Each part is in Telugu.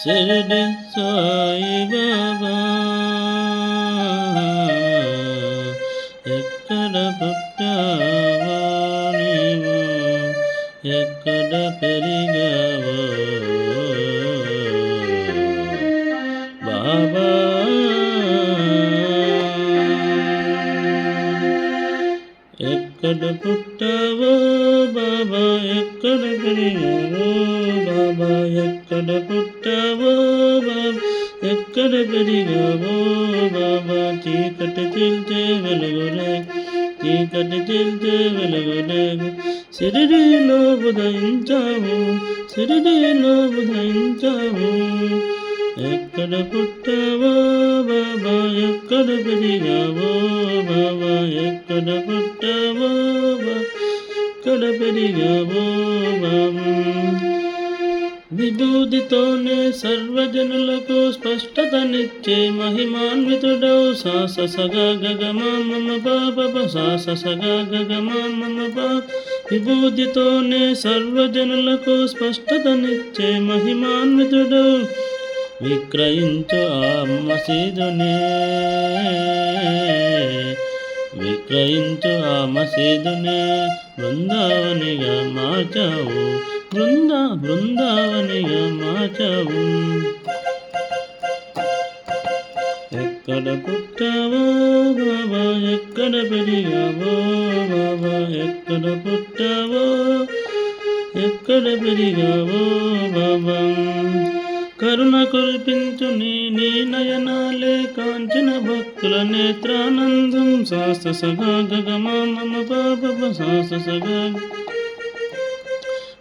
షిరిడి సాయి బాబా ఎక్కడ పుట్టావో నీవు ఎక్కడ పెరిగావో ఎక్కడ పుట్టావో బాబా ఎక్కడ పెరిగావో బాబా ఎక్కడ పుట్టావో బాబా ఎక్కడ పెరిగావో బాబా చీకటి తెలితే వెలుగులే చీకటి తెలితే వెలుగులే. సిరిడిలో ఉదయించావు సిరిడిలో ఉదయించావు ఎక్కడ పుట్టావో బాబా ఎక్కడ పెరిగావో బాబా. ఎక్కడ పుట్టావో విభూతితోనే సర్వజనులకు స్పష్టతనిచ్చే మహిమాన్వితుడౌ సాస సగా గగమా మమ బాబ సాస సగా గగమా మమ బాబ విభూతితోనే సర్వజనులకు స్పష్టతనిచ్చే మహిమాన్వితుడౌ విక్రయించు ఆ మసీదునే విక్రయించు ఆ మసీదునే బృందావనిగా మార్చావు. బృంద బృందావనిగా మార్చావు. ఎక్కడ పుట్టావో బాబా ఎక్కడ పెరిగావో బాబా ఎక్కడ పుట్టావో ఎక్కడ పెరిగావో బాబా. కరుణ కురిపించు నీ నీ నయనాలే కాంచిన భక్తుల నేత్రానందం. శాస్త్ర సగా గగమా మమ బాబ శాస్త్ర సగా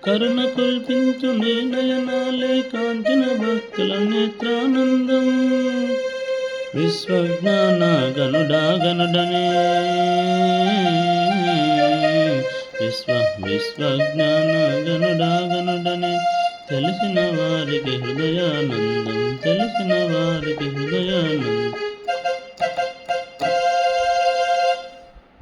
కరుణ కురిపించు నీ నయనాలే కాంచిన భక్తుల నేత్రానందం. విశ్వజ్ఞాన గనుడా గనుడనే. విశ్వ విశ్వజ్ఞాన తెలిసిన వారికి హృదయానందం తెలిసిన వారికి హృదయానందం.